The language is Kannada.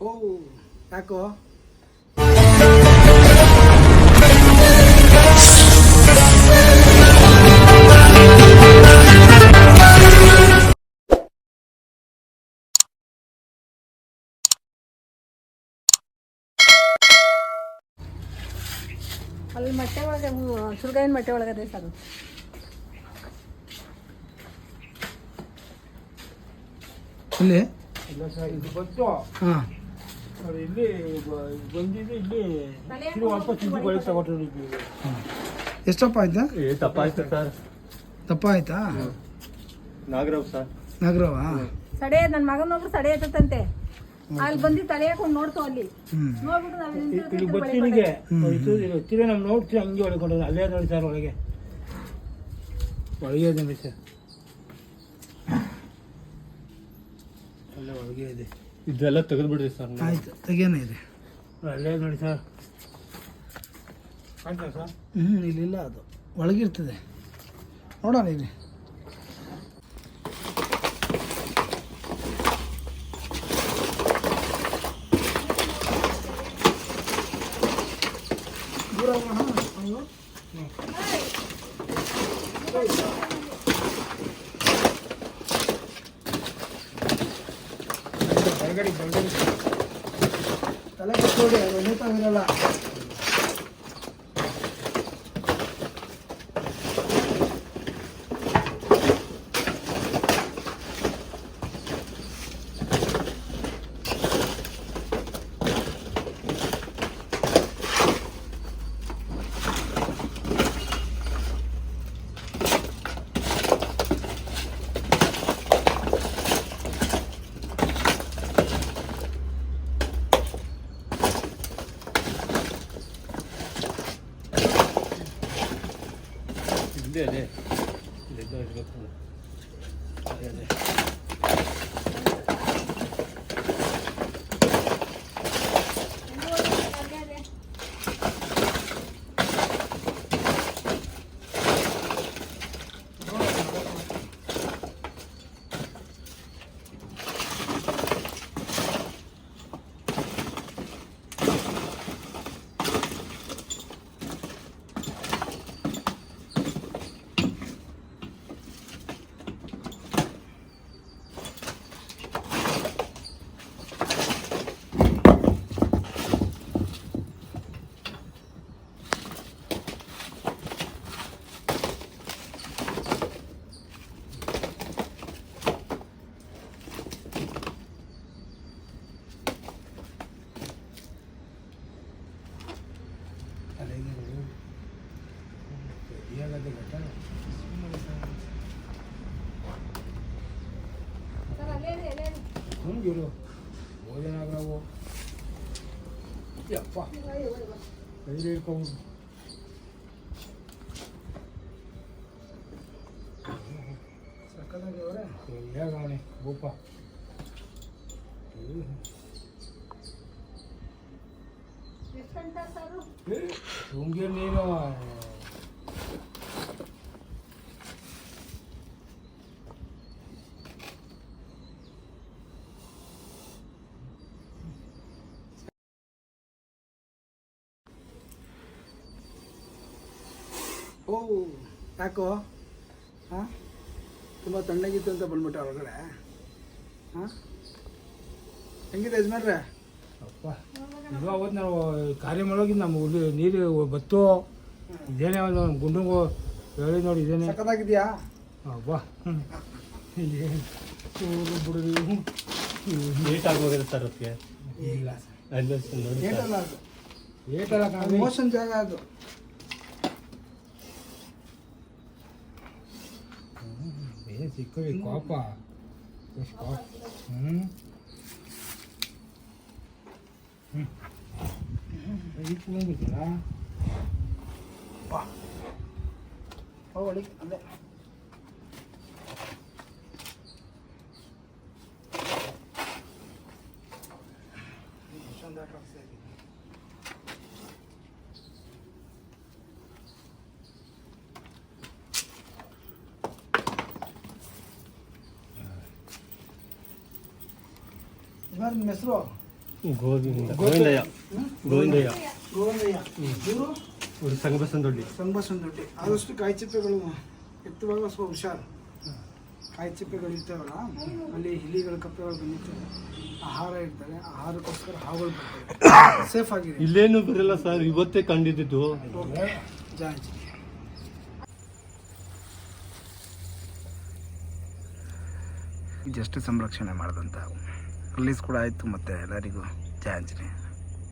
ಓ ಯಾಕೋ ಅಲ್ಲಿ ಮೊಟ್ಟೆ ಒಳಗೆ ಸುರ್ಗಾಯಿನ ಮೊಟ್ಟೆ ಒಳಗದೆ ಸರ್ ಇಲ್ಲಿ ಇಲ್ಲ ಸರ್ ಇದು ಬಂತು ಹಾಂ ನೋಡಿ ಇಲ್ಲಿ ಬಂದಿದ್ದು ಇಲ್ಲಿ ಇದು ವಾಪಸ್ ಚಿಂಚು ಬಳಿ ತಗೊಂಡಿದ್ವಿ ಎಷ್ಟಪ್ಪ ಆಯ್ತಾ ಏ ತಪ್ಪಾಯ್ತು ಸರ್. ದಪ್ಪ ಆಯ್ತಾ ನಾಗರಾವ್ ಸರ್. ನಾಗರಾವ? ಸಡೆ ನನ್ನ ಮಗನೊಬ್ರು ಸಡೆ ಎತ್ತಂತೆ ಅಲ್ಲಿ ಬಂದು ತಲೆ ಹಾಕೊಂಡು ನೋಡ್ತು ಅಲ್ಲಿ. ನೋಡ್ಬಿಟ್ಟು ನಾವು ಇಲ್ಲಿ ಇದು ತಿರುಗಿ ನಮ್ಮ ನೋಡ್ತೀವಿ ಹಂಗೆ ಒಳಗೊಂಡು ಅಲ್ಲೇ ನೋಡಿ ಸರ್ ಒಳಗೆ. ಒಳಗೆ ಇದೆ ಸರ್ ಅಲ್ಲೇ ಒಳಗೆ ಇದೆ. ಇದೆಲ್ಲ ತೆಗೆದ್ಬಿಡ್ರಿ ಸರ್. ಆಯ್ತು ತೆಗಿಯೋಣ ಇದೆ. ಅಲ್ಲೇ ನೋಡಿ ಸರ್. ಸರ್? ಹ್ಞೂ ಇಲ್ಲಿಲ್ಲ ಅದು. ಒಳಗಿರ್ತದೆ. ನೋಡೋಣ ಇಲ್ಲಿ. ದೂರ ಹೋಗೋಣ ಅವ್ನು? ಹೊರಗಡೆ ಹೊರಗಡೆ ತಲೆ ಕೆಟ್ಟೋಡಿ 对对。个对对对。 너무 길어. 오전하 그러고. 야, 봐. 이래 거울. 잠깐만 그래. 내가 가네. 못 봐. 예, 전결 내려와. ಓ ಯಾಕೋ? ಹಾಂ? ತುಂಬ ತಣ್ಣಗಿತ್ತು ಅಂತ ಬಂದ್ಬಿಟ್ಟೆ ಒಳಗಡೆ. ಹಾಂ? ಹೆಂಗಿದೆ ಯಜಮಾನ್ರೆ? ಅಪ್ಪ ಇವಾಗ ಅವತ್ತು ನಾವು ಕಾರ್ಯ ಮಾಡೋಗಿ ನಮ್ಮ ಹುಡುಗಿ ನೀರು ಬತ್ತು ಇದೇನೇ ಒಂದು ಗುಂಡುಗು ಹೇಳಿ ನೋಡಿ ಇದೇನೆ. ಸಕ್ಕತ್ತಾಗಿದೆಯಾ ಅಬ್ಬಾ ಬಿಡ್ರಿ ಲೇಟ್ ಆಗೋಗಿದೆ ಸರ್ ಅದಕ್ಕೆ ಇಲ್ಲ ಅಲ್ಲ 是可以刮刮，这是刮，嗯，嗯，那你出门就行了，哇，好，我你，安。ನಿಮ್ಮ ಹೆಸರು? ಗೋವಿಂದ. ಗೋವಿಂದಯ್ಯ. ಗೋವಿಂದಯ್ಯ. ಗೋವಿಂದಯ್ಯ. ಇವರು? ಇವ್ರು ಸಂಗಬಸಂದೊಡ್ಡಿ ಸಂಭಾಷಣೆ ದೊಡ್ಡಿ ಆದಷ್ಟು ಕಾಯಿ ಚಿಪ್ಪೆಗಳು ಎತ್ತುವಾಗ ಸ್ವಲ್ಪ ಹುಷಾರು. ಕಾಯಿ ಚಿಪ್ಪೆಗಳು ಇರ್ತವಲ್ಲ ಅಲ್ಲಿ ಹಿಲಿಗಳು ಕಪ್ಪೆಗಳು ಬಂದಿರ್ತವೆ. ಆಹಾರ ಇರ್ತಾರೆ ಆಹಾರಕ್ಕೋಸ್ಕರ ಹಾವುಗಳು ಬರ್ತವೆ. ಸೇಫ್ ಆಗಿದೆ. ಇಲ್ಲೇನು ಬರಲ್ಲ ಸರ್. ಇವತ್ತೇ ಕಂಡಿದ್ದು. ಜಾಂಚಿ ಜಸ್ಟ್ ಸಂರಕ್ಷಣೆ ಮಾಡಿದಂಥ ರಿಲೀಸ್ ಕೂಡ ಆಯಿತು ಮತ್ತು ಎಲ್ಲರಿಗೂ. ಜಯ ಆಂಜನೇಯ.